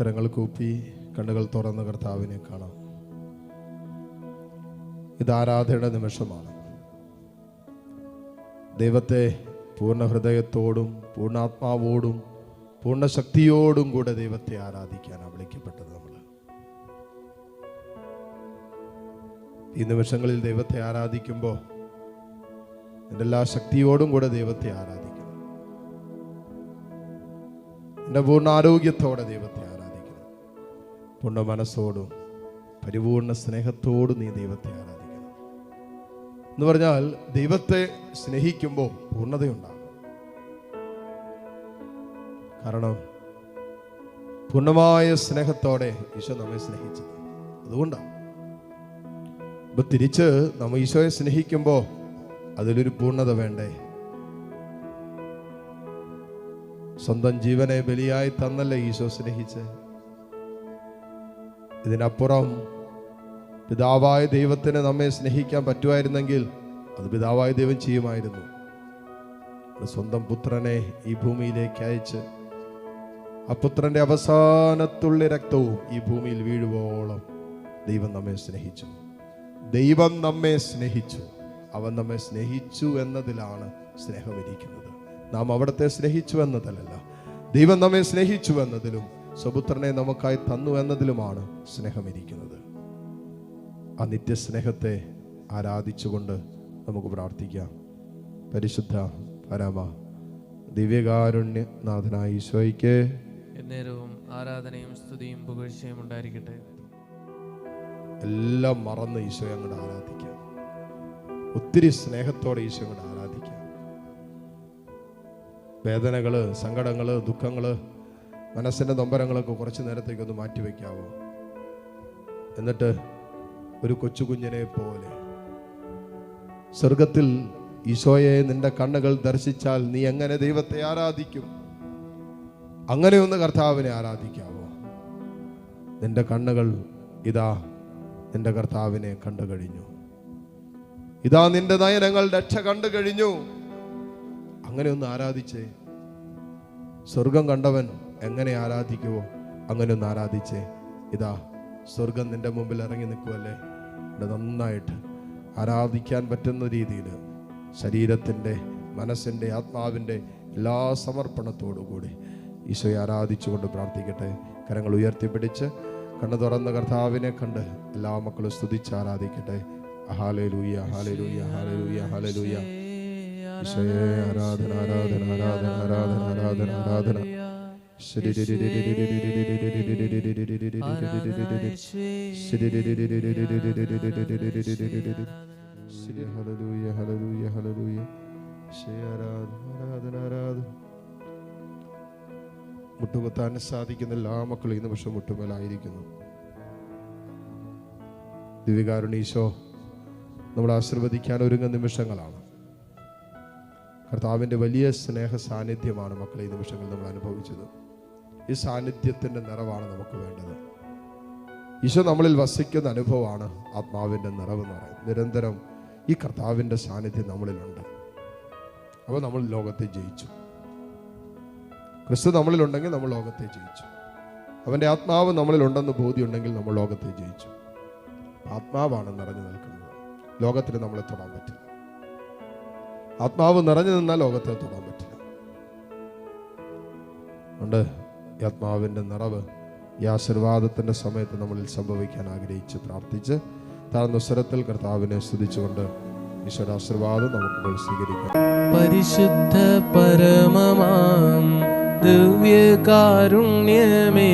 കരങ്ങൾ കൂപ്പി കണ്ണുകൾ തുറന്ന് കർത്താവിനെ കാണാം. ഇത് ആരാധനയുടെ നിമിഷമാണ്. ദൈവത്തെ പൂർണ ഹൃദയത്തോടും പൂർണാത്മാവോടും പൂർണ ശക്തിയോടും കൂടെ ദൈവത്തെ ആരാധിക്കാനാണ് വിളിക്കപ്പെട്ടത് നമ്മൾ ഈ നിമിഷങ്ങളിൽ ദൈവത്തെ ആരാധിക്കുമ്പോൾ എന്റെ എല്ലാ ശക്തിയോടും കൂടെ ദൈവത്തെ ആരാധിക്കണം. എന്റെ പൂർണ ആരോഗ്യത്തോടെ ദൈവത്തെ ആരാധിക്കണം പൂർണ മനസ്സോടും പരിപൂർണ സ്നേഹത്തോടും നീ ദൈവത്തെ ആരാധിക്കണം എന്ന് പറഞ്ഞാൽ ദൈവത്തെ സ്നേഹിക്കുമ്പോൾ പൂർണതയുണ്ടാകും. കാരണം പൂർണമായ സ്നേഹത്തോടെ ഈശോ നമ്മെ സ്നേഹിച്ചത് അതുകൊണ്ടാണ്. ഇപ്പൊ തിരിച്ച് നമ്മ ഈശോയെ സ്നേഹിക്കുമ്പോൾ അതിലൊരു പൂർണത വേണ്ടേ? സ്വന്തം ജീവനെ ബലിയായി തന്നല്ലേ ഈശോ സ്നേഹിച്ച്? ഇതിനപ്പുറം പിതാവായ ദൈവത്തിന് നമ്മെ സ്നേഹിക്കാൻ പറ്റുമായിരുന്നെങ്കിൽ അത് പിതാവായ ദൈവം ചെയ്യുമായിരുന്നു. സ്വന്തം പുത്രനെ ഈ ഭൂമിയിലേക്ക് അയച്ച് ആ പുത്രന്റെ അവസാനത്തുള്ളി രക്തവും ഈ ഭൂമിയിൽ വീഴുവോളം ദൈവം നമ്മെ സ്നേഹിച്ചു. ദൈവം നമ്മെ സ്നേഹിച്ചു. അവൻ നമ്മെ സ്നേഹിച്ചു എന്നതിലാണ് സ്നേഹമിരിക്കുന്നത്. നാം അവിടത്തെ സ്നേഹിച്ചു എന്നതല്ല ദൈവം നമ്മെ സ്നേഹിച്ചു എന്നതിലും സ്വപുത്രനെ നമുക്കായി തന്നു എന്നതിലുമാണ് സ്നേഹമിരിക്കുന്നത്. ആ നിത്യസ്നേഹത്തെ ആരാധിച്ചുകൊണ്ട് നമുക്ക് പ്രാർത്ഥിക്കാം. പരിശുദ്ധ പരമ ദിവ്യകാരുണ്യനാഥനായ ഈശോയ്ക്ക് എന്നേരവും ആരാധനയും സ്തുതിയും പുകഴ്ചയും ഉണ്ടായിരിക്കട്ടെ. എല്ലാം മറന്ന് ഈശോയെ അങ്ങോട്ട് ആരാധിക്കാം. ഒത്തിരി സ്നേഹത്തോടെ ഈശോ അങ്ങോട്ട് ആരാധിക്കാം. വേദനകൾ സങ്കടങ്ങൾ ദുഃഖങ്ങൾ മനസ്സിന്റെ നൊമ്പരങ്ങളൊക്കെ കുറച്ച് നേരത്തേക്ക് ഒന്ന് മാറ്റിവെക്കാവോ എന്നിട്ട് ഒരു കൊച്ചു കുഞ്ഞിനെ പോലെ. സ്വർഗത്തിൽ ഈശോയെ നിന്റെ കണ്ണുകൾ ദർശിച്ചാൽ നീ എങ്ങനെ ദൈവത്തെ ആരാധിക്കും? അങ്ങനെ ഒന്ന് കർത്താവിനെ ആരാധിക്കാവോ? നിന്റെ കണ്ണുകൾ ഇതാ നിന്റെ കർത്താവിനെ കണ്ടു കഴിഞ്ഞു. ഇതാ നിന്റെ നയനങ്ങൾ രക്ഷ കണ്ടു കഴിഞ്ഞു. അങ്ങനെ ഒന്ന് ആരാധിച്ചേ? സ്വർഗം കണ്ടവൻ എങ്ങനെ ആരാധിക്കുവോ അങ്ങനെ ഒന്ന് ആരാധിച്ചേ. ഇതാ സ്വർഗം നിന്റെ മുമ്പിൽ ഇറങ്ങി നിൽക്കുമല്ലേ നന്നായിട്ട് ആരാധിക്കാൻ പറ്റുന്ന രീതിയിൽ ശരീരത്തിന്റെ മനസ്സിന്റെ ആത്മാവിന്റെ എല്ലാ സമർപ്പണത്തോടു കൂടി ഈശോയെ ആരാധിച്ചുകൊണ്ട് പ്രാർത്ഥിക്കട്ടെ. കരങ്ങൾ ഉയർത്തിപ്പിടിച്ച് കണ്ണു തുറന്ന കർത്താവിനെ കണ്ട് എല്ലാ മക്കളും സ്തുതിച്ച് ആരാധിക്കട്ടെ. ഹാലലൂയ ഹാലലൂയ ഹാലലൂയ ഹാലലൂയ ഈശോയെ ആരാധന ആരാധന ആരാധന ആരാധന ആരാധന ആരാധന. ആരാധന ആരാധന ആരാധന മുട്ടുകുത്താൻ സാധിക്കുന്ന എല്ലാ മക്കളും ഈ നിമിഷം മുട്ടുമേലായിരിക്കുന്നു ദിവ്യകാരുണീശോ നമ്മൾ ആശീർവദിക്കാൻ ഒരുങ്ങുന്ന നിമിഷങ്ങളാണ്. കർത്താവിന്റെ വലിയ സ്നേഹ സാന്നിധ്യമാണ് മക്കളെ ഈ നിമിഷങ്ങൾ നമ്മൾ അനുഭവിച്ചത്. ഈ സാന്നിധ്യത്തിന്റെ നിറവാണ് നമുക്ക് വേണ്ടത്. ഈശോ നമ്മളിൽ വസിക്കുന്ന അനുഭവമാണ് ആത്മാവിന്റെ നിറവ് എന്ന് പറയുന്നത്. നിരന്തരം ഈ കർത്താവിന്റെ സാന്നിധ്യം നമ്മളിലുണ്ട്. അപ്പോൾ നമ്മൾ ലോകത്തെ ജയിച്ചു. ക്രിസ്തു നമ്മളിലുണ്ടെങ്കിൽ നമ്മൾ ലോകത്തെ ജയിച്ചു. അവന്റെ ആത്മാവ് നമ്മളിലുണ്ടെന്ന് ബോധ്യമുണ്ടെങ്കിൽ നമ്മൾ ലോകത്തെ ജയിച്ചു. ആത്മാവാണ് നിറഞ്ഞു നിൽക്കുന്നത്. ലോകത്തിന് നമ്മളെ തൊടാൻ പറ്റില്ല. ആത്മാവ് നിറഞ്ഞു നിന്നാൽ ലോകത്തെ തൊടാൻ പറ്റില്ല. ഉണ്ട്? ആത്മാവിന്റെ നിറവ് ഈ ആശീർവാദത്തിന്റെ സമയത്ത് നമ്മളിൽ സംഭവിക്കാൻ ആഗ്രഹിച്ച് പ്രാർത്ഥിച്ച് താഴ്ന്ന സ്വരത്തിൽ കർത്താവിനെ സ്തുതിച്ചുകൊണ്ട് ഈശ്വര ആശീർവാദം നമുക്ക് സ്വീകരിക്കാം. പരിശുദ്ധ പരമമാം ദിവ്യകാരുണ്യമേ